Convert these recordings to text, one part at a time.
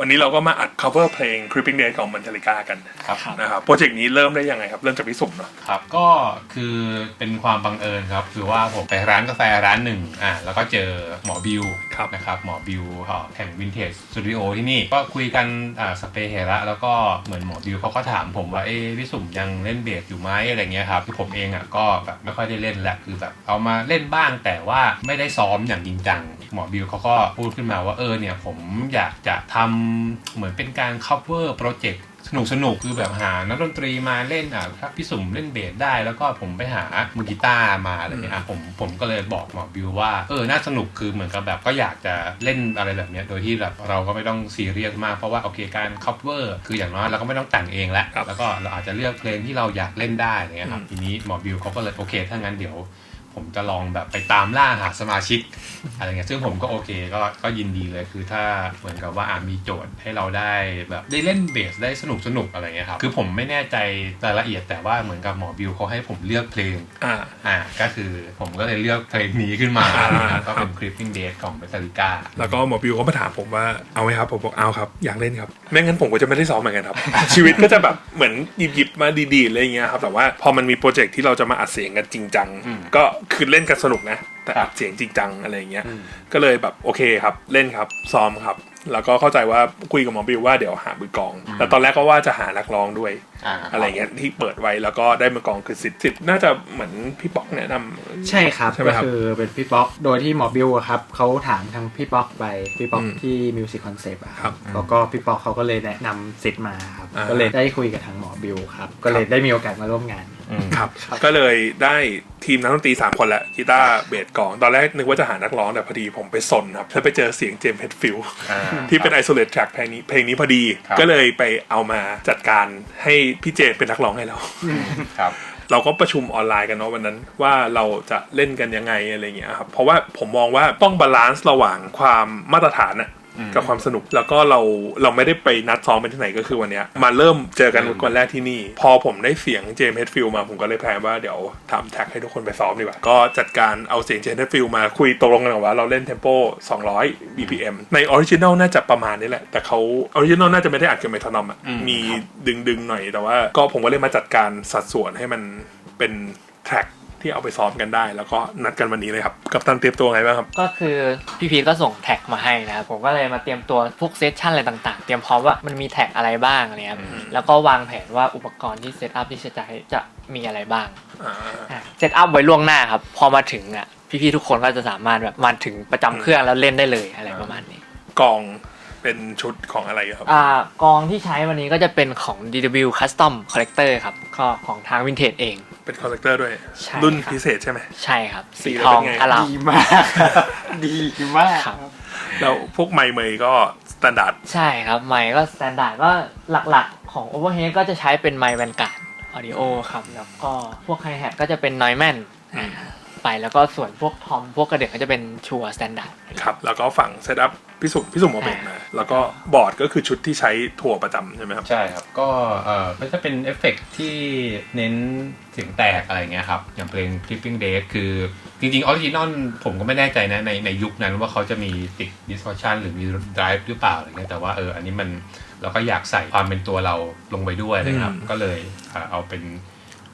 วันนี้เราก็มาอัด cover เพลง Creeping Day ของ Metallica กันครับ นะครับโปรเจกต์นี้เริ่มได้ยังไงครับ เริ่มจากพี่สุ่มเนาะ ครับก็คือเป็นความบังเอิญครับคือว่าผมไปร้านกาแฟร้านหนึ่งอ่าแล้วก็เจอหมอบิวครับนะครับหมอบิวเอ่อแห่งวินเทจสตูดิโอที่นี่ก็คุยกันอ่าสเปเฮระแล้วก็เหมือนหมอบิวเขาก็ถามผมว่าเอ๊ะพี่สุ่มยังเล่นเบสอยู่ไหมอะไรเงี้ยครับคือผมเองอะก็แบบไม่ค่อยได้เล่นแหละคือแบบเอามาเล่นบ้างแต่ว่าไม่ได้ซ้อมอย่างจริงจังหมอบิวเขาก็พูดขึ้นมาว่าเออเนี่ยผมอยากจะทำเหมือนเป็นการ cover โปรเจกต์สนุกสนุกคือแบบหานักดนตรีมาเล่นอะถ้าพี่สุ่มเล่นเบสได้ แล้วก็ผมไปหามือกีตาร์มาอะไรเงี้ยอะผมผมก็เลยบอกหมอบิวว่าเออน่าสนุกคือเหมือนกับแบบก็อยากจะเล่นอะไรแบบเนี้ยโดยที่แบบเราก็ไม่ต้องซีเรียสมากเพราะว่าโอเคการ cover คืออย่างน้อยเราก็ไม่ต้องแต่งเองแล้วครับแล้วก็เราอาจจะเลือกเพลงที่เราอยากเล่นได้อะไรเงี้ยครับทีนี้หมอบิวเขาก็เลยโอเคถ้างั้นเดี๋ยว ผมจะลองแบบไปตามล่าหาสมาชิกอะไรเงี้ยซึ่งผมก็โอเคก็ก็ยินดีเลยคือถ้าเหมือนกับว่าอะมีโจทย์ให้เราได้แบบได้เล่นเบสได้สนุกสนุกอะไรเงี้ยครับคือผมไม่แน่ใจรายละเอียดแต่ว่าเหมือนกับหมอบิวเขาให้ผมเลือกเพลงอ่าอ่าก็คือผมก็เลยเลือกเพลงนี้ขึ้นมาอ่าก็เป็น Creeping Dead ของ Metallica แล้วก็หมอบิวเขามาถามผมว่าเอาไหมครับผมบอกเอาครับอยากเล่นครับไม่งั้นผมก็จะไม่ได้ซ้อมเหมือนกันครับ ชีวิตก็จะแบบเหมือนหยิบหยิบๆมาดีๆอะไรอย่างเงี้ยครับแต่ว่าพอมันมีโปรเจกต์ที่เราจะมาอัดเสียงกันจริงจังอืมก็คือเล่นกันสนุกนะ แต่ครัอับดเสียงจริงจังอะไรอย่างเงี้ยอืมก็เลยแบบโอเคครับ เล่นครับ ซ้อมครับ แล้วก็เข้าใจว่าคุยกับหมอบิวว่าเดี๋ยวหามือกลอง แต่ตอนแรกก็ว่าจะหานักร้องด้วยอ่าอะไรเงี้ยที่เปิดไว้แล้วก็ได้มือกลองคือสิบสิบน่าจะเหมือนพี่ป๊อกแนะนำใช่ครับใช่ไหมก็ครับคือเป็นพี่ป๊อกโดยที่หมอบิวอะครับเขาถามทางพี่ป๊อกไปพี่ป๊อกอืมที่มิวสิกคอนเซปต์อะครับแล้วก็พี่ป๊อกเขาก็เลยแนะนำสิทธิ์มาครับอ่าก็เลยได้คุยกับทางหมอบิวครับก็เลยได้มีโอกาสมาร่วมงานอืมครับก็เลยได้ ทีมนักดนตรีสามคนแหละกีตาร์เบสกลอง ตอนแรกนึกว่าจะหานักร้องแต่พอดีผมไปสนครับแล้วไปเจอเสียงเจมส์เฮดฟิลด์อ่าที่เป็น isolate track เพลงนี้เพลงนี้พอดีครับก็เลยไปเอามาจัดการให้พี่เจมส์เป็นนักร้องให้เราครับเราก็ประชุมออนไลน์กันเนาะวันนั้นว่าเราจะเล่นกันยังไงอะไรเงี้ยครับเพราะว่าผมมองว่าต้องบาลานซ์ระหว่างความมาตรฐานอะอืม กับความสนุกแล้วก็เราเราไม่ได้ไปนัดซ้อมไปที่ไหนก็คือวันเนี้ยมาเริ่มเจอกันอืมวันแรกที่นี่ พอผมได้เสียงเจมส์เฮดฟิลมาผมก็เลยแพลนว่าเดี๋ยวทำแท็กให้ทุกคนไปซ้อมดีกว่าก็จัดการเอาเสียงเจมส์เฮดฟิลมาคุยตกลงกันว่าเราเล่นเทมโป200 BPM ในออริจิน l ลน่าจะประมาณนี้แหละ แต่เขาออริจิน l ลน่าจะไม่ได้อัดกับเมทานอมอะอืมมีดึงดึงๆหน่อยแต่ว่า ก็ผมก็เลยมาจัดการสัดส่วนให้มันเป็นแทร็ก ที่เอาไปซ้อมกันได้ แล้วก็นัดกันวันนี้เลยครับกับตันเตรียมตัวไงบ้างครับ ก็คือพี่พีทก็ส่งแท็กมาให้นะครับผมก็เลยมาเตรียมตัวพวกเซสชันอะไรต่างๆ เตรียมพร้อมว่ามันมีแท็กอะไรบ้างอะไรครับอืม แล้วก็วางแผนว่าอุปกรณ์ที่เซตอัพที่จะใช้จะมีอะไรบ้าง อ่า เซตอัพไว้ล่วงหน้าครับ พอมาถึงอะพี่ๆทุกคนก็จะสามารถแบบมาถึงประจำเครื่องแล้วเล่นได้เลยอะไรประมาณนี้กอง เป็นชุดของอะไรครับ อ่ากองที่ใช้วันนี้ก็จะเป็นของ DW Custom Collector ครับก็ของทางวินเทจเอง เป็นคอลเลกเตอร์ด้วย ใช่รุ่นครับ พิเศษใช่ไหม ใช่ครับ สีสีแล้วทองเป็นไง อลาม ดีมาก ดีมากครับ แล้วพวกไมค์เมย์ก็สแตนดาร์ดใช่ครับ ไมค์ก็สแตนดาร์ดก็หลักๆของ Overhead ก็จะใช้เป็นไมค์แวนการ์ดออดิโอครับ แล้วก็พวกไฮแฮทก็จะเป็นนอยแมน ไป แล้วก็ส่วนพวกทอมพวกกระเดื่องก็จะเป็นชัวสแตนดาร์ดครับแล้วก็ฝั่งเซตอัพพิสุพิสุมเอาเบนมาแล้วก็บอร์ดก็คือชุดที่ใช้ทัวร์ประจำใช่ไหมครับ ใช่ครับ ก็เออก็จะเป็นเอฟเฟกต์ที่เน้นเสียงแตกอะไรเงี้ยครับ อย่างเพลง Clipping Dead คือจริงๆออริจินอลผมก็ไม่แน่ใจนะ ในในยุคนั้นว่าเขาจะมีติด distortion หรือมี drive หรือเปล่าอะไรเงี้ยแต่ว่าเอออันนี้มันเราก็อยากใส่ความเป็นตัวเราลงไปด้วยนะครับอืมก็เลยอ่าเอาเป็น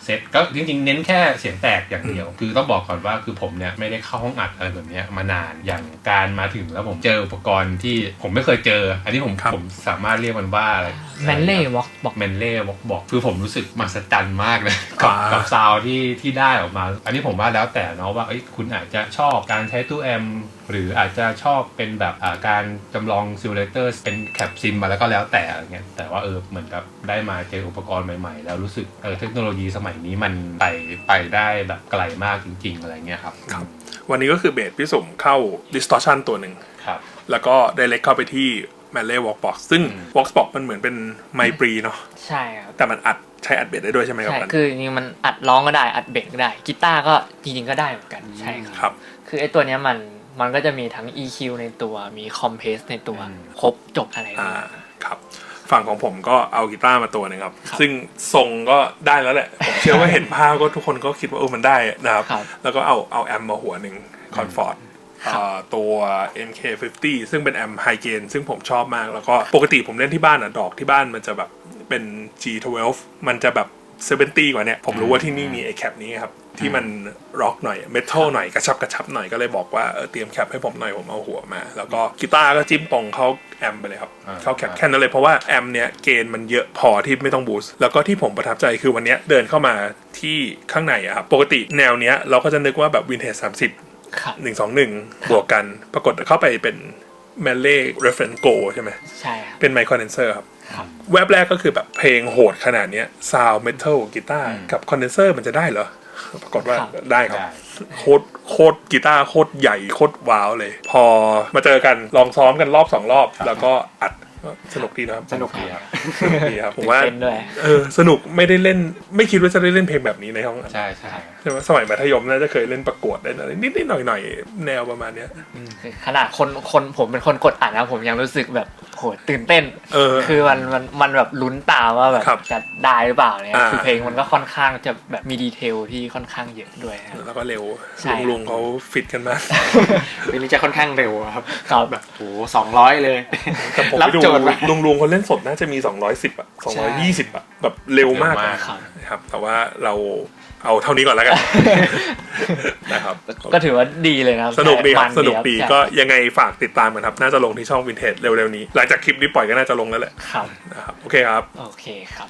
เซตก็จริงๆ เน้นแค่เสียงแตกอย่างเดียว คือต้องบอกก่อนว่าคือผมเนี่ยไม่ได้เข้าห้องอัดอะไรแบบเนี้ยมานานอย่างการมาถึงแล้วผมเจออุปกรณ์ที่ผมไม่เคยเจอ อันนี้ผมครับผมสามารถเรียกมันว่าอะไรแมนเล่วอล์กบอกแมนเล่บอกบอกคือผมรู้สึกมหัศจรรย์มากเลยกับอ่ากักับซาวด์ที่ที่ได้ออกมา อันนี้ผมว่าแล้วแต่เนาะว่าเอ้ยคุณอาจจะชอบการใช้ตู้แอมป์หรืออาจจะชอบเป็นแบบอ่าการจำลองซิมูเลเตอร์เป็นแคปซิมมาแล้วก็แล้วแต่อะไรเงี้ยแต่ว่าเออเหมือนกับได้มาเจออุปกรณ์ใหม่ๆ แล้วรู้สึกเออเทคโนโลยีสมัยนี้มันไปไปได้แบบไกลมากจริง ๆ อะไรเงี้ยครับครับ วันนี้ก็คือเบสพิสุมเข้า distortion ตัวหนึ่งครับแล้วก็ได้เล็กเข้าไปที่แมนเล่วอล์กบ็อกซึ่งอืมวอล์กบ็อกมันเหมือนเป็นไมค์ปรีเนาะใช่ครับแต่มันอัดใช้อัดเบสได้ด้วยใช่ไหมครับใช่มันคือจริงๆมันอัดร้องก็ได้อัดเบสก็ได้กีตาร์ก็จริงๆก็ได้เหมือนกันใช่ครับครับคือไอ้ตัวเนี้ยมันมันก็จะมีทั้ง EQ ในตัวมี Compress ในตัวอืมครบจบอะไรอ่าครับ ฝั่งของผมก็เอากีตาร์มาตัวหนึงครับครับ ซึ่งทรงก็ได้แล้วแหละ ผมเชื่อว่าเห็นภาพก็ทุกคนก็คิดว่าเออมันได้นะครับครับแล้วก็เอาเอาแอมมาหัวหนึ่งคอนฟอร์ตเอ่อตัว MK50 ซึ่งเป็นแอมไฮเกนซึ่งผมชอบมากแล้วก็ปกติผมเล่นที่บ้านอะดอกที่บ้านมันจะแบบเป็น G12 มันจะแบบ 70กว่าเนี่ยผมรู้ว่าที่นี่มีไอแคปนี้ครับ ที่มันร็อกหน่อยเมทัลหน่อยกระชับกระชับหน่อยก็เลยบอกว่าเออเตรียมแคปให้ผมหน่อยผมเอาหัวมา แล้วก็กีตาร์ก็จิ้มตรงเข้าแอมไปเลยครับอ่าเข้าแคปแค่นั้นเลยเพราะว่าแอมเนี้ยเกณฑ์มันเยอะพอที่ไม่ต้องบูสต์แล้วก็ที่ผมประทับใจคือวันเนี้ยเดินเข้ามาที่ข้างในอะครับปกติแนวเนี้ยเราก็จะนึกว่าแบบวินเทจสามสิบครับหนึ่งสองหนึ่งบวกกัน ปรากฏเข้าไปเป็น แม l เล่ reference go ใช่ไหมใช่ครับ เป็นไมค์คอนเดนเซอร์ครับครับ แวบแรกก็คือแบบเพลงโหดขนาดเนี้ยซาวเมทัลกีตาร์กับคอนเดนเซอร์มันจะได้เหรอ ปรากฏว่าครับได้ครับ ได้ โคตรโคตรกีตาร์โคตรใหญ่โคตรว้าวเลย พอมาเจอกันลองซ้อมกันรอบสองรอบ แล้วก็อัด ก็สนุกดีนะครับสนุกดีครับสนุกดีครับผมว่าตื่นเต้นด้วยเออสนุกไม่ได้เล่น ไม่คิดว่าจะได้เล่นเพลงแบบนี้ในห้องอัดใช่ใช่ใช่ไหมสมัยมัธยมน่าจะเคยเล่นประกวดได้อะไรนิดๆหน่อยๆแนวประมาณเนี้ยคือขนาดคนคนผมเป็นคนกดอัดนะผมยังรู้สึกแบบ โหตื่นเต้นเออคือมันมันมันแบบลุ้นตามว่าแบบครับจะได้หรือเปล่าเนี่ยอ่า คือเพลงมันก็ค่อนข้างจะแบบมีดีเทลที่ค่อนข้างเยอะด้วยนะครับ แล้วก็เร็วใช่ ลุงลุงเขาฟิตกันมาก เพลงนี้จะค่อนข้างเร็วอะครับครับ แบบโหสองร้อยเลย แต่ผมรับไปดูโจทย์มา ลุงลุงเขาเล่นสดน่าจะมี 210 อะ 220 อะ แบบเร็วมากเร็วมากอะนะครับ แต่ว่าเราเอาเท่านี้ก่อนแล้วกัน นะครับก็ถือว่าดีเลยนะครับ สนุกดีครับมันสนุกดีครับก็ยังไงฝากติดตามกันครับ น่าจะลงที่ช่องวินเทจเร็วๆนี้ หลังจากคลิปนี้ปล่อยก็น่าจะลงแล้วแหละครับนะครับโอเคครับ โอเคครับ